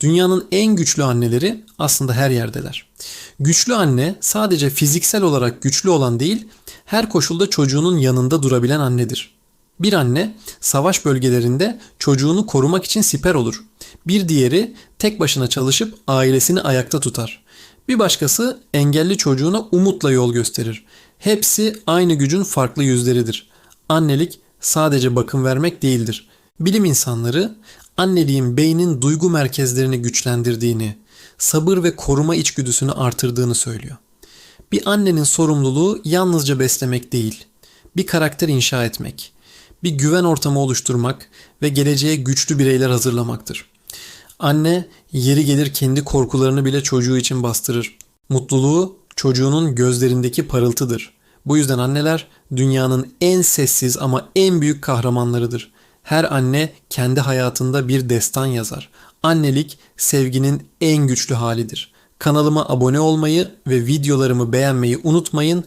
Dünyanın en güçlü anneleri aslında her yerdeler. Güçlü anne sadece fiziksel olarak güçlü olan değil, her koşulda çocuğunun yanında durabilen annedir. Bir anne savaş bölgelerinde çocuğunu korumak için siper olur. Bir diğeri tek başına çalışıp ailesini ayakta tutar. Bir başkası engelli çocuğuna umutla yol gösterir. Hepsi aynı gücün farklı yüzleridir. Annelik sadece bakım vermek değildir. Bilim insanları anneliğin beynin duygu merkezlerini güçlendirdiğini, sabır ve koruma içgüdüsünü artırdığını söylüyor. Bir annenin sorumluluğu yalnızca beslemek değil, bir karakter inşa etmek, bir güven ortamı oluşturmak ve geleceğe güçlü bireyler hazırlamaktır. Anne yeri gelir kendi korkularını bile çocuğu için bastırır. Mutluluğu çocuğunun gözlerindeki parıltıdır. Bu yüzden anneler dünyanın en sessiz ama en büyük kahramanlarıdır. Her anne kendi hayatında bir destan yazar. Annelik sevginin en güçlü halidir. Kanalıma abone olmayı ve videolarımı beğenmeyi unutmayın.